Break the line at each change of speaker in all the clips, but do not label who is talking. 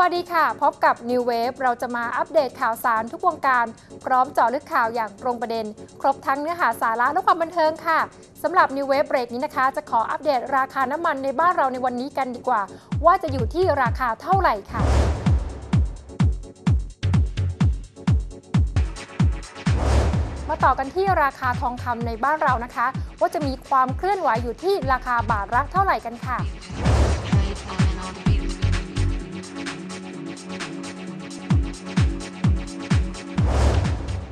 วัสดีค่ะ พบกับ New Wave เราจะมาอัปเดตข่าวสารทุกวงการ พร้อมเจาะลึกข่าวอย่างตรงประเด็น ครบทั้งเนื้อหาสาระและความบันเทิงค่ะสำหรับ New Wave เบรกนี้นะคะ จะขออัปเดตราคาน้ำมันในบ้านเราในวันนี้กันดีกว่า ว่าจะอยู่ที่ราคาเท่าไหร่ค่ะมาต่อกันที่ราคาทองคำในบ้านเรานะคะ ว่าจะมีความเคลื่อนไหวอยู่ที่ราคาบาทละเท่าไหร่กันค่ะ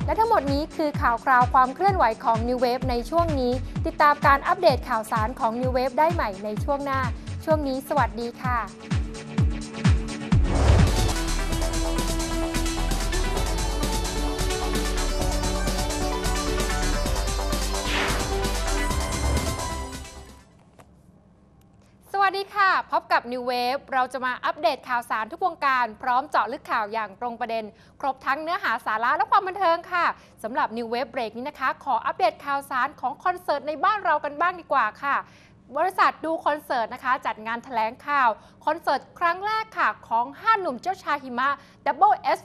และทั้งหมดนี้คือข่าวคราวความเคลื่อนไหวของ New Wave ในช่วงนี้ ติดตามการอัปเดตข่าวสารของ New Wave ได้ใหม่ในช่วงหน้า ช่วงนี้สวัสดีค่ะ วัสดีค่ะ พบกับ New Wave เราจะมาอัปเดตข่าวสารทุกวงการ พร้อมเจาะลึกข่าวอย่างตรงประเด็น ครบทั้งเนื้อหาสาระและความบันเทิงค่ะสำหรับ New Wave Break นี้นะคะ ขออัปเดตข่าวสารของคอนเสิร์ตในบ้านเรากันบ้างดีกว่าค่ะบริษัทดูคอนเสิร์ตนะคะ จัดงานแถลงข่าวคอนเสิร์ตครั้งแรกค่ะ ของ 5 หนุ่มเจ้าชายหิมะ Double S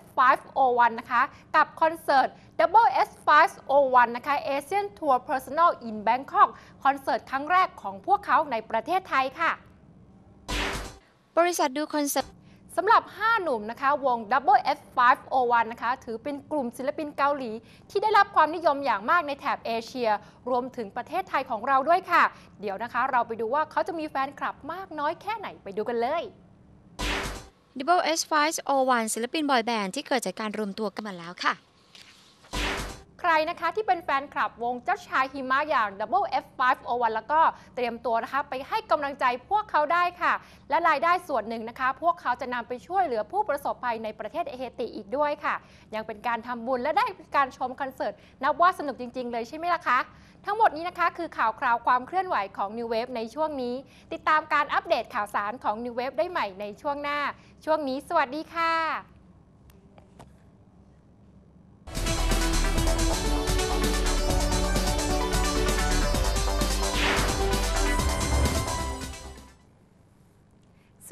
501นะคะ กับคอนเสิร์ต Double S 501นะคะ Asian Tour Personal in Bangkok คอนเสิร์ตครั้งแรกของพวกเขาในประเทศไทยค่ะ
บริษัทดูคอนเสิร์ต
สำหรับ 5 หนุ่มนะคะ วง Double F 501 นะคะ ถือเป็นกลุ่มศิลปินเกาหลี ที่ได้รับความนิยมอย่างมากในแถบเอเชีย รวมถึงประเทศไทยของเราด้วยค่ะ เดี๋ยวนะคะ เราไปดูว่าเขาจะมีแฟนคลับมากน้อยแค่ไหนไปดูกันเลย
Double S 501 ศิลปินบอยแบนด์ที่เกิดจากการรวมตัวกันมาแล้วค่ะ
ใครนะคะที่เป็นแฟนคลับวงเจ้าชายหิมะอย่าง Double F 501แล้วก็เตรียมตัวนะคะไปให้กำลังใจพวกเขาได้ค่ะ และรายได้ส่วนหนึ่งนะคะ พวกเขาจะนำไปช่วยเหลือผู้ประสบภัยในประเทศเอเฮติอีกด้วยค่ะ ยังเป็นการทำบุญและได้เป็นการชมคอนเสิร์ตนับว่าสนุกจริง ๆ เลยใช่ไหมล่ะคะ ทั้งหมดนี้นะคะคือข่าวคราวความเคลื่อนไหวของ New Wave ในช่วงนี้ ติดตามการอัปเดตข่าวสารของ New Wave ได้ใหม่ในช่วงหน้า ช่วงนี้ สวัสดีค่ะ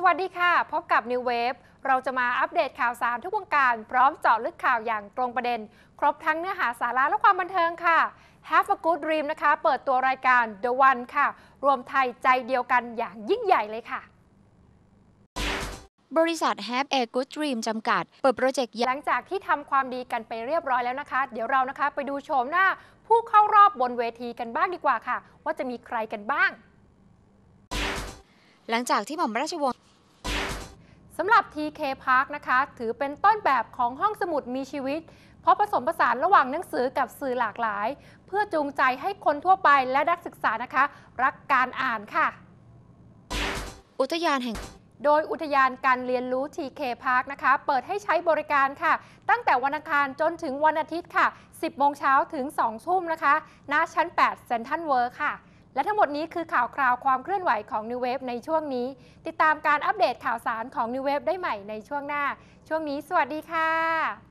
วัสดีค่ะ พบกับ New Wave เราจะมาอัปเดตข่าวสารทุกวงการ พร้อมเจาะลึกข่าวอย่างตรงประเด็น ครบทั้งเนื้อหาสาระและความบันเทิงค่ะ Have a good dream นะคะ เปิดตัวรายการ The One ค่ะ รวมไทยใจเดียวกันอย่างยิ่งใหญ่เลยค่ะ
บริษัท Have a Good Dream จำกัด เปิดโปรเจกต์
หลังจากที่ทำความดีกันไปเรียบร้อยแล้วนะคะ เดี๋ยวเรานะคะไปดูโฉมหน้า ผู้เข้ารอบบนเวทีกันบ้างดีกว่าค่ะ ว่าจะมีใครกันบ้าง
หลังจากที่หม่อมราชวงศ์
สำหรับ TK Park นะคะ ถือเป็นต้นแบบของห้องสมุดมีชีวิต เพราะผสมผสานระหว่างหนังสือกับสื่อหลากหลาย เพื่อจูงใจให้คนทั่วไปและนักศึกษานะคะ รักการอ่านค่ะ
อุทยานแห่ง
โดยอุทยานการเรียนรู้ TK Park นะคะ เปิดให้ใช้บริการค่ะ ตั้งแต่วันอังคารจนถึงวันอาทิตย์ค่ะ 10 โมงเช้าถึง 2 ทุ่มนะคะ ณ ชั้น 8 เซนทันเวิร์ค่ะ และทั้งหมดนี้คือข่าวคราวความเคลื่อนไหวของ New Wave ในช่วงนี้ ติดตามการอัปเดตข่าวสารของ New Wave ได้ใหม่ในช่วงหน้า ช่วงนี้ สวัสดีค่ะ